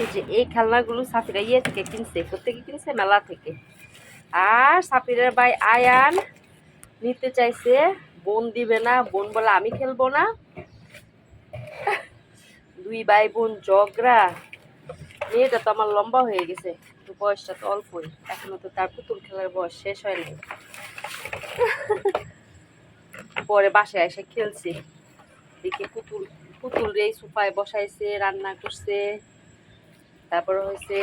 এই যে এই খেলনাগুলো সাফিরা ইয়ে থেকে কিনছে কোথেকে কিনছে মেলা থেকে। আর সাফিরের ভাই আয়ান নিতে চাইছে, বোন দিবে না, বোন বলে আমি খেলব না। দুই ভাই বোন জগরা মেয়েটা তো আমার লম্বা হয়ে গেছে বয়সটা তো অল্পই। এখনও তো তার পুতুল খেলার বয়স শেষ হয়নি পরে বাসায় এসে খেলছে। দেখি পুতুল পুতুল রে সোফায় বসাইছে, রান্না করছে। তারপরে হয়েছে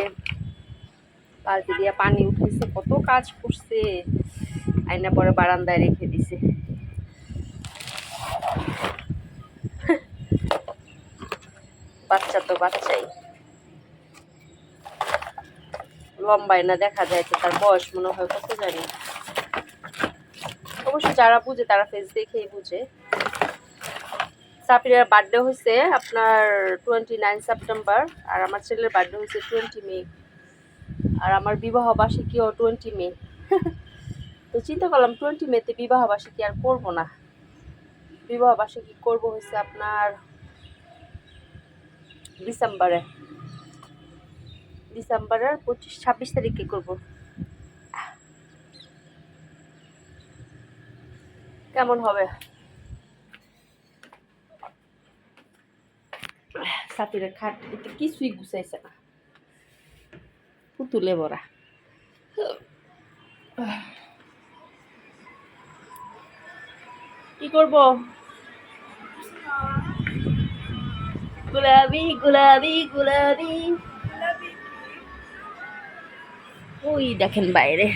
বালতি দিয়া পানি উঠেছে কত কাজ করছে, আইনা পরে বারান্দায় রেখে দিছে। বাচ্চা তো বাচ্চাই। লম্বায় না দেখা যায় তো তার বয়স মনে হয়, কত জানি। অবশ্য যারা বুঝে তারা ফেস দেখেই বুঝে। সাপিরের বার্থডে হয়েছে আপনার টোয়েন্টি নাইন সেপ্টেম্বর আর আমার ছেলের বার্থডে হয়েছে টোয়েন্টি মে আর আমার বিবাহ বার্ষিকীও টোয়েন্টি মে তো চিন্তা করলাম টোয়েন্টি মেতে বিবাহ বার্ষিকী আর করব না। বিবাহ বার্ষিকী করব হয়েছে আপনার ডিসেম্বরে ডিসেম্বরের পঁচিশ, ছাব্বিশ তারিখে করব। কেমন হবে? সাথীরা খাট এতে কিছুই গুছাইছে না। পুতুলে ভরা। কি করব? গোলাপি গোলাপি গোলাপি। ওই দেখেন বাইরে।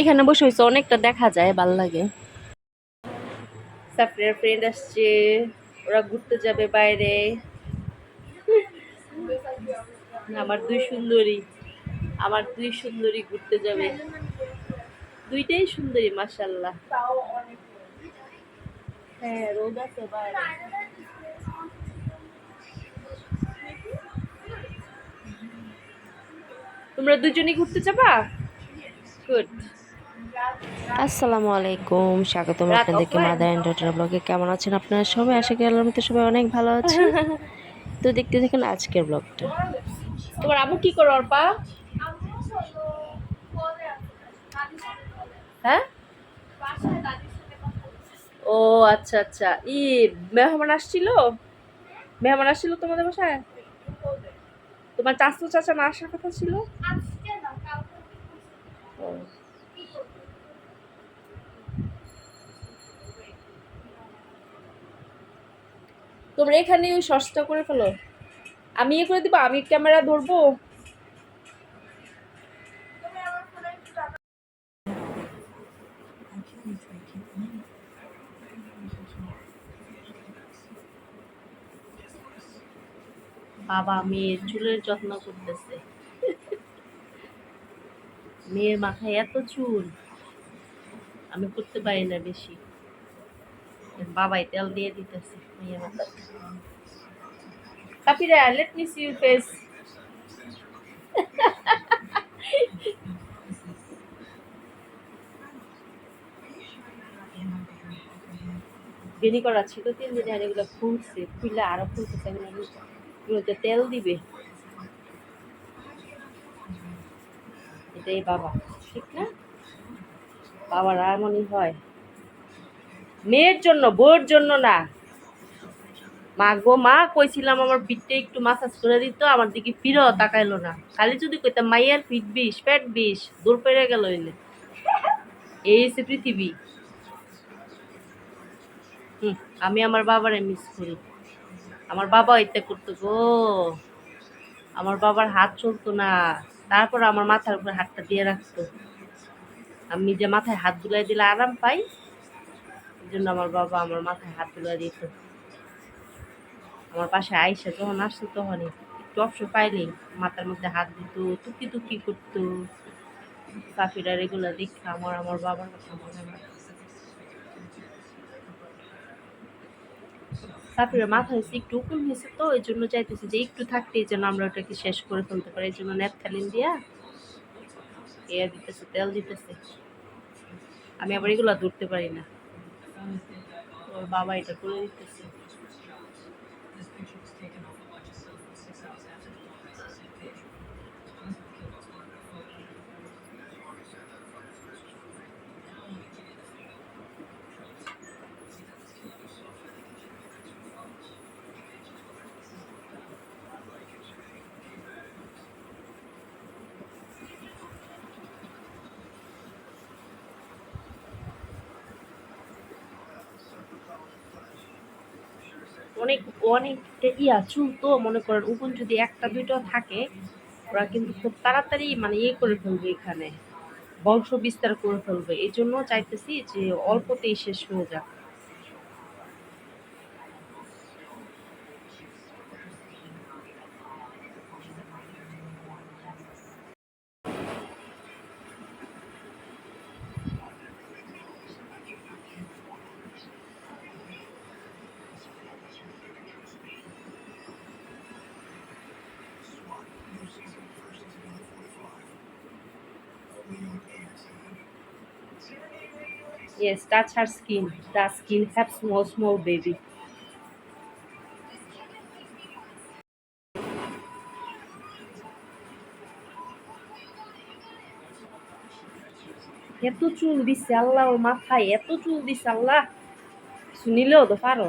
এখানে বসে হয়েছে অনেকটা দেখা যায়, ভালো লাগে। সাফরিয়ার ফ্রেন্ড আসছে, ওরা ঘুরতে যাবে বাইরে। আমার দুই সুন্দরী, আমার দুই সুন্দরী ঘুরতে যাবে। দুইটাই সুন্দরী মাসাল্লাহ হ্যাঁ তোমরা দুজনই ঘুরতে যাবা? গুড আসসালামু আলাইকুম স্বাগতম আপনাদেরকে মাদার অ্যান্ড ডটার ব্লগে কেমন আছেন আপনারা সবাই? আশা করি আল্লাহর মতো সবাই অনেক ভালো আছে তো দেখতে দেখেন আজকের ব্লগটা তোমার আম্মু কি করো অর্পা? হ্যাঁ? ও আচ্ছা আচ্ছা। ই মেহমান আসছিল? মেহমান আসছিল তোমাদের বাসায়? তোমার চাচু চাচা না আসার কথা ছিল? ও। তোমরা এখানে ওই সস্তা করে ফেলো। আমি এ করে দিব, আমি ক্যামেরা ধরবো। বাবা মেয়ের চুলের যত্ন করতেছে। মেয়ের মাথায় এত চুল, আমি করতে পারি না বেশি। বাবাই তেল দিয়ে দিতেছে। কাপিরা let me see your face বেনি করা ছিল তিন দিন আর এগুলো ফুলছে ফুলে আরও এগুলো এগুলোতে তেল দিবে এটাই বাবা ঠিক না বাবার আর মনে হয় মেয়ের জন্য বউর জন্য না মা গো মা কইছিলাম আমার পিঠটা একটু মাসাজ করে দিত আমার দিকে ফিরেও তাকাইলো না। খালি যদি কইতাম মাইয়ার পিঠ বিষ পেট বিষ দূর পেরে গেল হইলে। এই হচ্ছে পৃথিবী। হুম, আমি আমার বাবারে মিস করি। আমার বাবা ইত্যা করতো গো। আমার বাবার হাত চলতো না। তারপর আমার মাথার উপরে হাতটা দিয়ে রাখতো। আমি যে মাথায় হাত বুলাই দিলে আরাম পাই এই জন্য আমার বাবা আমার মাথায় হাত বুলাই দিত। আমার পাশে আইসা যখন আসতো তখন একটু অবসর পাইলেই মাথার মধ্যে হাত দিত টুকি টুকি করতো। কাফিরা রেগুলার দেখা আমার আমার বাবার কথা মনে হয়। সাফিরের মাথা হয়েছে একটু উকুন হয়েছে তো, এই জন্য চাইতেছি যে একটু থাকতেই যেন আমরা ওটাকে শেষ করে ফেলতে পারি। এই জন্য ন্যাপথালিন দিয়া এ দিতেছে, তেল দিতেছে। আমি আবার এগুলো ধরতে পারি না। ওর বাবা এটা করে দিতেছে। অনেক অনেক ইয়া চুল তো মনে করেন উকুন যদি একটা, দুইটা থাকে, ওরা কিন্তু খুব তাড়াতাড়ি মানে ইয়ে করে ফেলবে এখানে। বংশ বিস্তার করে ফেলবে। এই জন্য চাইতেছি যে অল্পতেই শেষ হয়ে যাক। Yes, that's her skin. The skin have small, small baby. এত চুল দিছে আল্লাহ ওর মাথায় এত চুল দিছে আল্লাহ শুনিলেও তো পারো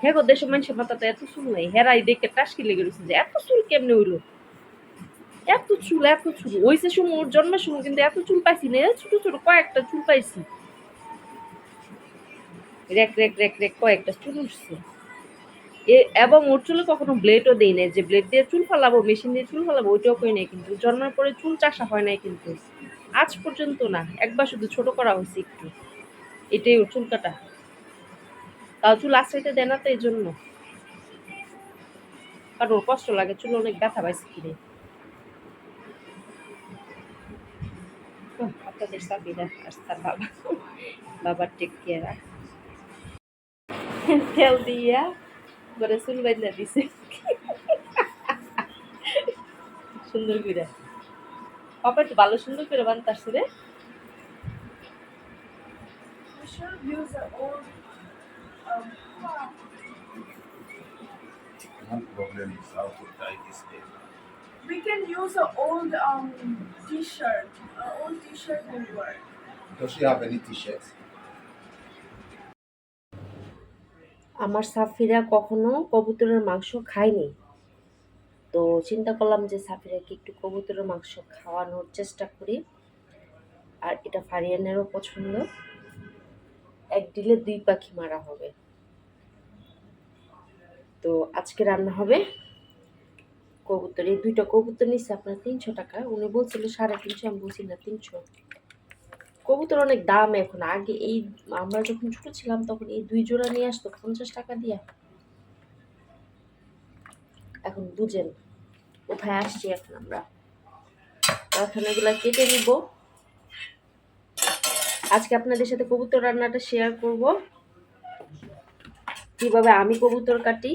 হ্যাঁ গো দেশের মানুষের মাথাতে এত চুল নাই হেরাই দেখে টাসকি লেগে রয়েছে যে এত চুল কেমনে হইল এত চুল এত চুল। সময় ওর জন্মের সময় কিন্তু এত চুল পাইছি না, ছোট ছোট কয়েকটা চুল পাইছি। রেক রেক রেক রেক, কয়েকটা চুল উঠছে। এবং ওর চুলে কখনো ব্লেডও দেই নাই। যে ব্লেড দিয়ে চুল ফালাবো মেশিন দিয়ে চুল ফালাবো, ওইটাও করি নাই কিন্তু। জন্মের পরে চুল চাষা হয় নাই কিন্তু। আজ পর্যন্ত না, একবার শুধু ছোট করা হয়েছে একটু। এটাই ওর চুল কাটা। তাও চুল আশ্রাইতে দেয় না তো এই জন্য। কারণ ওর কষ্ট লাগে, চুল অনেক ব্যথা পাইছে কিনে। আপনাদের সাবিরা আর তার বাবা। বাবার টেক কেয়ার তেল দিয়া করে চুল বাইন্দা দিছে। সুন্দর করে। পাপা একটু ভালো সুন্দর করে বানতাছে রে। One problem is how to tie this hair. We can use an old um T-shirt. An old T-shirt will work. Does she have any t-shirts? আমার সাফিরা কখনো কবুতরের মাংস খায়নি তো চিন্তা করলাম যে সাফিরাকে একটু কবুতরের মাংস খাওয়ানোর চেষ্টা করি আর এটা ফারিয়ানেরও পছন্দ এক ডিলে দুই পাখি মারা হবে তো আজকে রান্না হবে কবুতর, এই দুইটা কবুতর নিচ্ছে আপনার তিনশো টাকা। উনি বলছিল সাড়ে তিনশো, আমি বলছি না, তিনশো। কবুতর অনেক দাম এখন। আগে এই আমরা যখন ছোট ছিলাম তখন এই দুই জোড়া নিয়ে আসতো পঞ্চাশ টাকা দিয়া। এখন বুঝেন, কোথায় আসছি এখন আমরা? এখন এগুলা কেটে নিব। আজকে আপনাদের সাথে কবুতর রান্নাটা শেয়ার করব। কীভাবে আমি কবুতর কাটি?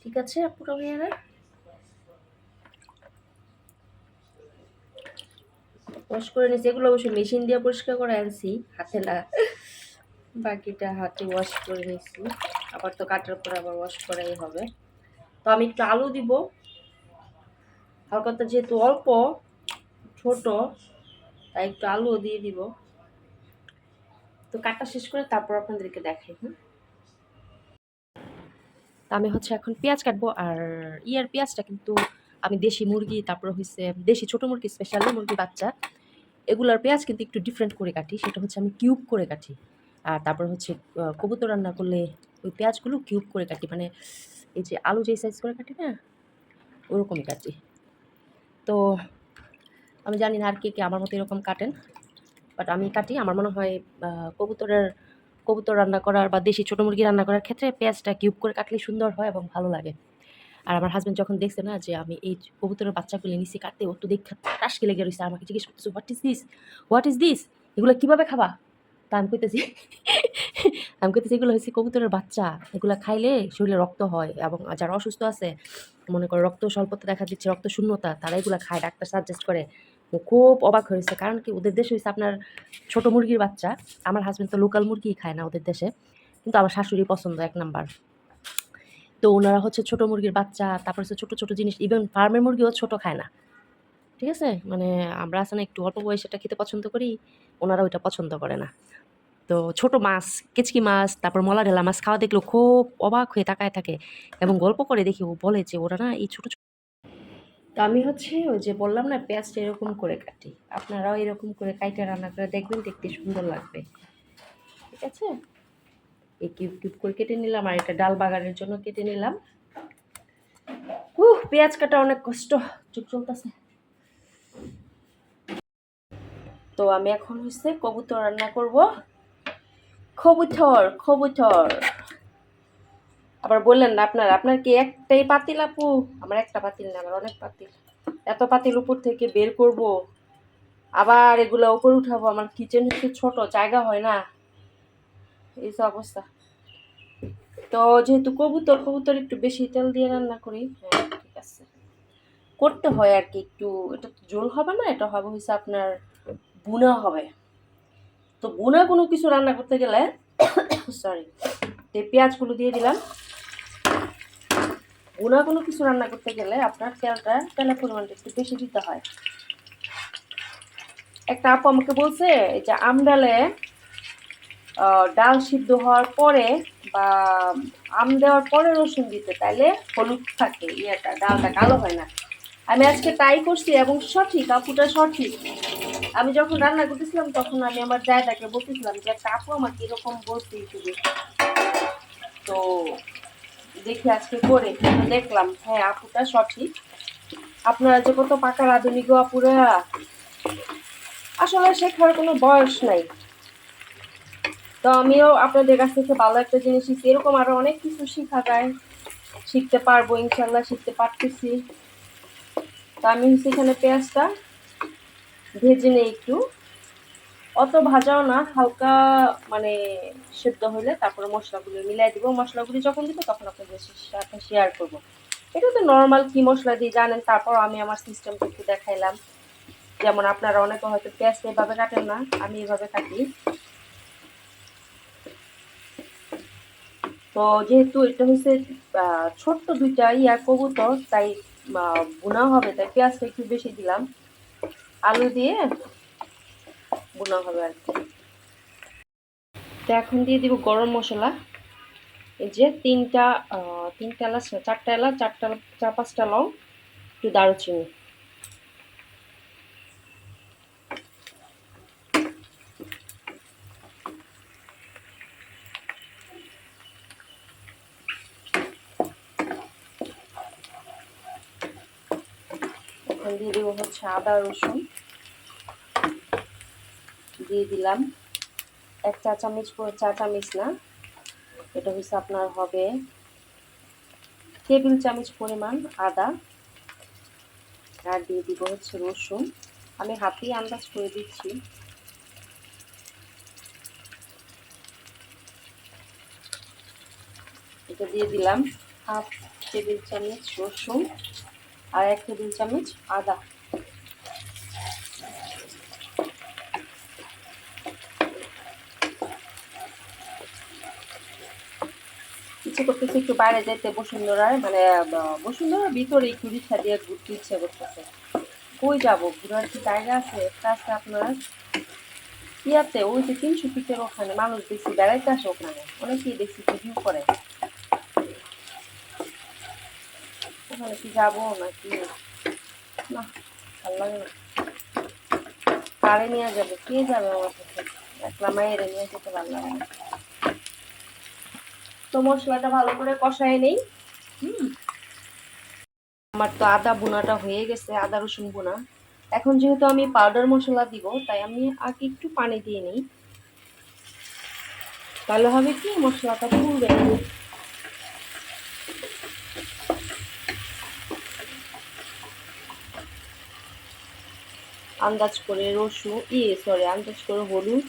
ঠিক আছে ভাইয়ারা? ওয়াশ করে নিয়েছি। এগুলো অবশ্যই মেশিন দিয়ে পরিষ্কার করে আনছি হাতে না। বাকিটা হাতে ওয়াশ করে নিয়েছি। আবার তো কাটার পর আবার ওয়াশ করাই হবে। তো আমি একটু আলু দিব। হালকাটা যেহেতু অল্প, ছোট, তাই একটু আলুও দিয়ে দিব। তো কাটা শেষ করে তারপর আপনাদেরকে দেখাই তা আমি হচ্ছে এখন পেঁয়াজ কাটবো। আর ইয়ার পেঁয়াজটা কিন্তু আমি দেশি মুরগি, তারপর হচ্ছে দেশি ছোট মুরগি স্পেশালি মুরগি বাচ্চা। এগুলার পেঁয়াজ কিন্তু একটু ডিফারেন্ট করে কাটি। সেটা হচ্ছে আমি কিউব করে কাটি। আর তারপর হচ্ছে কবুতর রান্না করলে ওই পেঁয়াজগুলো কিউব করে কাটি। মানে এই যে আলু যেই সাইজ করে কাটি না, ওরকমই কাটি। তো আমি জানি না আর কে কে আমার মতো এরকম কাটেন। বাট আমি কাটি, আমার মনে হয় কবুতরের, কবুতর রান্না করার বা দেশি ছোটো মুরগি রান্না করার ক্ষেত্রে পেঁয়াজটা কিউব করে কাটলে সুন্দর হয় এবং ভালো লাগে। আর আমার হাজব্যান্ড যখন দেখছে না যে আমি এই কবুতরের বাচ্চাগুলো নিচে কাটতে, ও তো দেখে টাসকে লেগে রয়েছে আমাকে জিজ্ঞেস করতেছে what is this what is this এগুলো কীভাবে খাবা? তা আমি কইতেছি আমি কইতেছি, এগুলো হচ্ছে কবুতরের বাচ্চা, এগুলো খাইলে শরীরে রক্ত হয় এবং যারা অসুস্থ আছে, মনে করো রক্ত স্বল্পতা দেখা দিচ্ছে, রক্ত শূন্যতা, তারা এগুলো খায়, ডাক্তার সাজেস্ট করে। খুব অবাক হয়েছে কারণ কি ওদের দেশে হয়েছে আপনার ছোট মুরগির বাচ্চা, আমার হাজবেন্ড তো লোকাল মুরগি খায় না ওদের দেশে, কিন্তু আমার শাশুড়ি পছন্দ এক নাম্বার তো ওনারা হচ্ছে ছোট মুরগির বাচ্চা, তারপর হচ্ছে ছোট ছোট জিনিস ইভেন ফার্মের মুরগিও ছোট খায় না। ঠিক আছে? মানে আমরা না, একটু অল্প বয়সেটা খেতে পছন্দ করি, ওনারা ওইটা পছন্দ করে না। তো ছোট মাছ, কেচকি মাছ, তারপর মলা ঢেলা মাছ খাওয়া দেখলেও খুব অবাক হয়ে তাকায় থাকে এবং গল্প করে দেখি ও বলে যে ওরা না এই ছোট ছোট তো আমি হচ্ছে ওই যে বললাম না, পেঁয়াজটা এরকম করে কাটি। আপনারাও এরকম করে কাইটা রান্না করে দেখবেন, দেখতে সুন্দর লাগবে। ঠিক আছে? এই কিউব কিউব করে কেটে নিলাম আর এটা ডাল বাগানের জন্য কেটে নিলাম। উহ, পেঁয়াজ কাটা অনেক কষ্ট চুপ চলতেছে। তো আমি এখন হচ্ছে কবুতর রান্না করব। কবুতর কবুতর। আবার বললেন না আপনার আপনার কি একটাই পাতিল আপু? আমার একটা পাতিল না, আমার অনেক পাতিল। এত পাতিল উপর থেকে বের করব। আবার এগুলো উপরে উঠাবো, আমার কিচেন হচ্ছে ছোট, জায়গা হয় না। এই অবস্থা। তো যেহেতু কবুতর কবুতর একটু বেশি তেল দিয়ে রান্না করি হ্যাঁ ঠিক আছে। করতে হয় আর কি, একটু, এটা তো জোল হবে না, এটা হবে হচ্ছে আপনার বুনা হবে। তো বুনা কোনো কিছু রান্না করতে গেলে সরি তো পেঁয়াজগুলো দিয়ে দিলাম। বুনা কোনো কিছু রান্না করতে গেলে আপনার তেলটা তেলের পরিমাণটা একটু বেশি দিতে হয়। একটা আপু আমাকে বলছে যে আমডালে ডাল সিদ্ধ হওয়ার পরে বা আম দেওয়ার পরে রসুন দিতে তাহলে হলুদ থাকে, ইয়েটা, ডালটা কালো হয় না। আমি আজকে তাই করছি এবং সঠিক, আপুটা সঠিক। আমি যখন রান্না করতেছিলাম, তখন আমি আমার জায়গাকে বলতেছিলাম যে, একটা আপু আমাকে এরকম ইউটিউবে। তো দেখি আজকে করে দেখলাম হ্যাঁ আপুটা সঠিক। আপনারা যে কত পাকার আধুনিক গো, আপুরা। আসলে শেখার কোনো বয়স নাই। তো আমিও আপনাদের কাছ থেকে ভালো একটা জিনিস শিখছি। এরকম আরও অনেক কিছু শেখা যায়। শিখতে পারব, ইনশাল্লাহ শিখতে পারতেছি। তো আমি হচ্ছে এখানে পেঁয়াজটা ভেজে নিই একটু। অত ভাজাও না, হালকা মানে সেদ্ধ হলে তারপরে মশলাগুলো মিলাই দিব। মশলাগুলি যখন দিব তখন আপনাদের সাথে শেয়ার করব। এটা তো নর্মাল কি মশলা দিয়ে জানেন তারপর আমি আমার সিস্টেমটা একটু দেখাইলাম। যেমন আপনারা অনেকে হয়তো পেঁয়াজটা এভাবে কাটেন না, আমি এভাবে কাটি। তো যেহেতু এটা হচ্ছে ছোট্ট দুইটা ইয়া কবুতর, তাই বোনা হবে, তাই পেঁয়াজটা একটু বেশি দিলাম। আলু দিয়ে বোনা হবে আর কি। তো এখন দিয়ে দিব গরম মশলা। এই যে তিনটা তিনটা এলাচ, চারটা এলাচ, চারটা, চার পাঁচটা লং, একটু দারুচিনি এখন দিয়ে আদা রসুন দিয়ে দিলাম। এক চা চামচ চা চামচ না, এটা হচ্ছে আপনার হবে টেবিল চামচ পরিমাণ আদা। আর দিয়ে দিব হচ্ছে রসুন। আমি হাতেই আন্দাজ করে দিচ্ছি। এটা দিয়ে দিলাম হাফ টেবিল চামচ রসুন আর এক টেবিল চামচ আদা। ইচ্ছে করতেছে একটু বাইরে যেতে বসুন্ধরায় মানে বসুন্ধরার ভিতরে একটু রিক্সা দিয়ে ঘুরতে ইচ্ছে করতেছে। কই যাব? ঘোরার কি জায়গা আছে? একটা আছে আপনার ইয়াতে ওই যে তিনশো ফিটের ওখানে মানুষ দেখছি বেড়াইতে আসে ওখানে। অনেকেই দেখছি ভিডিও করে। ওখানে কি যাব নাকি? না, ভালো লাগে না। কারে নিয়ে যাবে? কে যাবে আমার সাথে? একলা মায়ের নিয়ে যেতে ভালো লাগে না। তো মশলাটা ভালো করে কষায় নেই। আমার তো আদা বোনাটা হয়ে গেছে, আদা রসুন বোনা। এখন যেহেতু আমি পাউডার মশলা দিব, তাই আমি আগে একটু পানি দিয়ে নিই। তাহলে হবে কি, মশলাটা না। আন্দাজ করে রসুন ই সরি আন্দাজ করে হলুদ।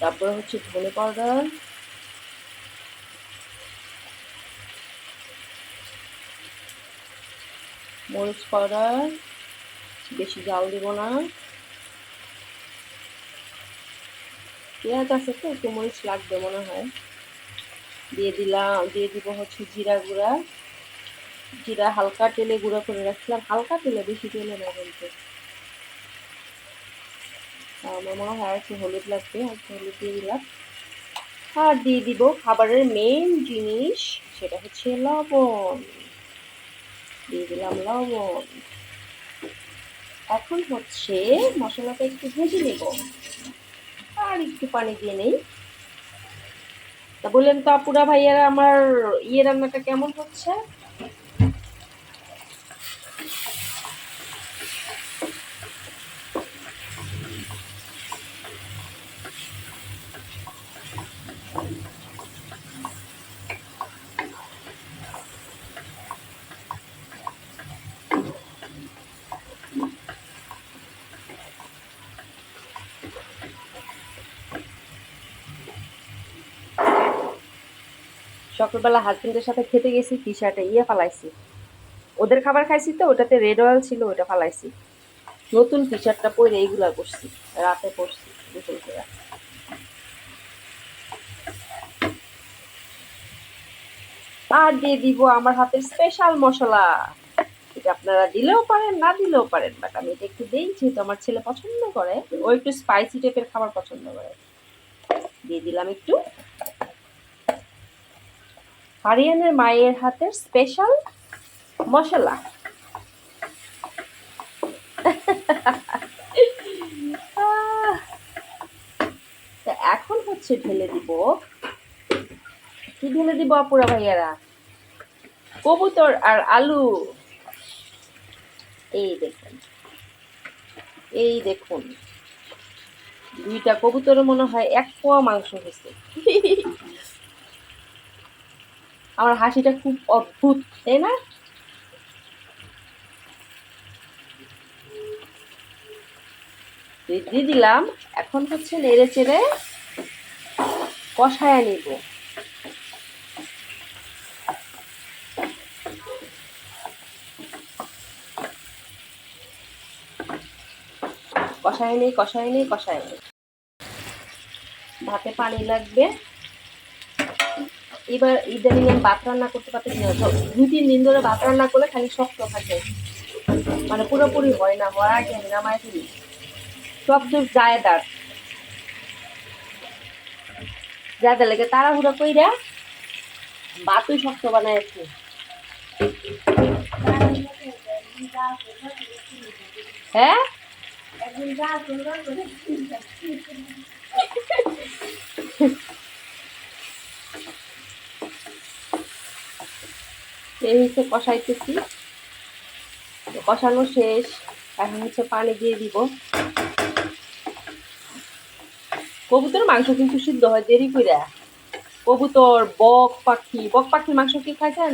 তারপরে হচ্ছে ধনে পাউডার মরিচ পাউডার, বেশি জাল দিব না। পেঁয়াজ আছে তো, একটু মরিচ লাগবে মনে হয়। দিয়ে দিলাম, দিয়ে দিব হচ্ছে জিরা গুঁড়া। জিরা হালকা তেলে গুঁড়া করে রাখছিলাম, হালকা তেলে, বেশি তেলে না কিন্তু। আমার মনে হয় একটু হলুদ লাগবে, একটু হলুদ দিয়ে দিলাম। আর দিয়ে দিব খাবারের মেন জিনিস, সেটা হচ্ছে লবণ। দিয়ে দিলাম লবণ। এখন হচ্ছে মশলাটা একটু ভেজে নেব। আর একটু পানি দিয়ে নেই। তা বললেন তো আপুরা ভাইয়ারা আমার ইয়ে রান্নাটা কেমন হচ্ছে? সকালবেলা হাজবেন্ডের সাথে খেতে গেছি টি শার্টে ইয়ে ফালাইছি। ওদের খাবার খাইছি তো, ওটাতে রেড অয়েল ছিল, ওটা ফালাইছি। নতুন টি শার্টটা পরে এইগুলা করছি, রাতে পরছি গোসল করে। আর দিয়ে দিব আমার হাতের স্পেশাল মশলা। এটা আপনারা দিলেও পারেন, না দিলেও পারেন বাট আমি এটা একটু দিই, যেহেতু আমার ছেলে পছন্দ করে। ও একটু স্পাইসি টাইপের খাবার পছন্দ করে। দিয়ে দিলাম একটু। হারিয়ানের মায়ের হাতের স্পেশাল মশলা। এখন হচ্ছে ঢেলে দিব। কি ঢেলে দিব আপুরা ভাইয়ারা? কবুতর আর আলু। এই দেখুন। এই দেখুন। দুইটা কবুতরের মনে হয় এক পোয়া মাংস হয়েছে। আমার হাসিটা খুব অদ্ভুত, তাই না? দিয়ে দিলাম, এখন হচ্ছে নেড়ে চেড়ে কষায় নিব। কষায় নেই কষায় নেই কষায় নেই। ভাতে পানি লাগবে। এবার ইদানিং আমি ভাত রান্না করতে পারতেছি না। দুই, তিন দিন ধরে ভাত রান্না করলে খালি শক্ত থাকে মানে পুরোপুরি হয় না হওয়ার আগে নামায় ফেলি। সব দূর জায়দার। জায়দা লেগে তাড়াহুড়া কইরা ভাতই শক্ত বানায় আছে। হ্যাঁ? এই হচ্ছে কষাইতেছি। কষানো শেষ। এখন হচ্ছে পানি দিয়ে দিব। কবুতর মাংস কিন্তু সিদ্ধ হয় দেরি করে কবুতর, বক, পাখি। বক, পাখির মাংস কি খাইছেন?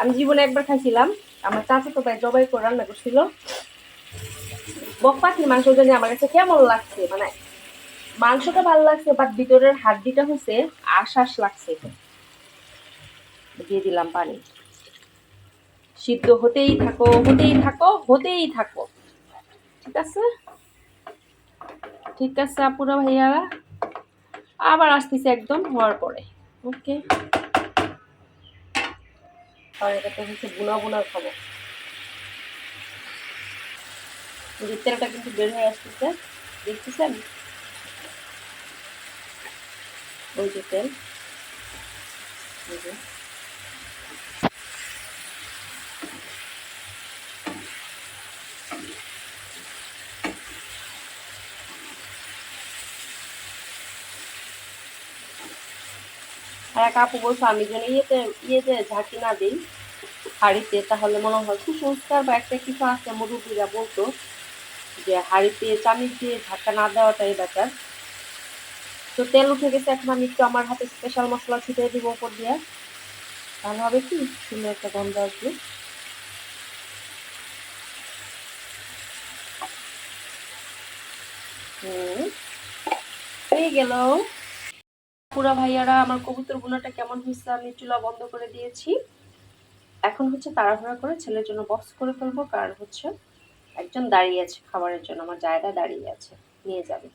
আমি জীবনে একবার খাইছিলাম। আমার চাচা তো ভাই জবাই করে রান্না করছিল। বক, পাখির মাংস জানি আমার কাছে কেমন লাগছে? মানে মাংসটা ভালো লাগছে বাট ভিতরের হাড্ডিটা হচ্ছে আশ্বাস লাগছে। দিয়ে দিলাম পানি। সিদ্ধ হতেই থাকো হতেই থাকো হতেই থাকো। ঠিক আছে? ঠিক আছে, আপুরা ভাইয়ারা? আবার আসতেছে একদম হওয়ার পরে। ওকে আর এটাতে হচ্ছে বুনা বুনা খাব যে তেলটা কিন্তু বের হয়ে আসতেছে। দেখতেছেন? ওই যে তেল। আর এক আপু বলছো, আমি যেন ইয়েতে ইয়েতে ঝাঁকি না দিই হাঁড়িতে। তাহলে মনে হয় কুসংস্কার বা একটা কিছু আছে মুরব্বীরা বলতো যে হাঁড়িতে চামিচ দিয়ে ঝাঁকা না দেওয়াটাই বেটার তো তেল উঠে গেছে, এখন আমি একটু আমার হাতে স্পেশাল মশলা ছিটিয়ে দিব উপর দিয়ে। তাহলে হবে কি? সুন্দর একটা গন্ধ আসবে। হুম, হয়ে গেল। পুরা ভাইয়ারা, আমার কবুতর গুনাটা কেমন হয়েছে আমি চুলা বন্ধ করে দিয়েছি। এখন হচ্ছে তাড়াহুড়া করে ছেলের জন্য বক্স করে ফেলব কারণ হচ্ছে একজন দাঁড়িয়ে আছে খাবারের জন্য, আমার জায়গা দাঁড়িয়ে আছে, নিয়ে যাবে।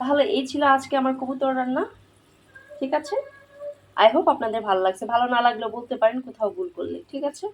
তাহলে এই ছিল আজকে আমার কবুতর রান্না, ঠিক আছে? আই হোপ আপনাদের ভালো লাগছে। ভালো না লাগলেও বলতে পারেন, কোথাও ভুল করলে, ঠিক আছে?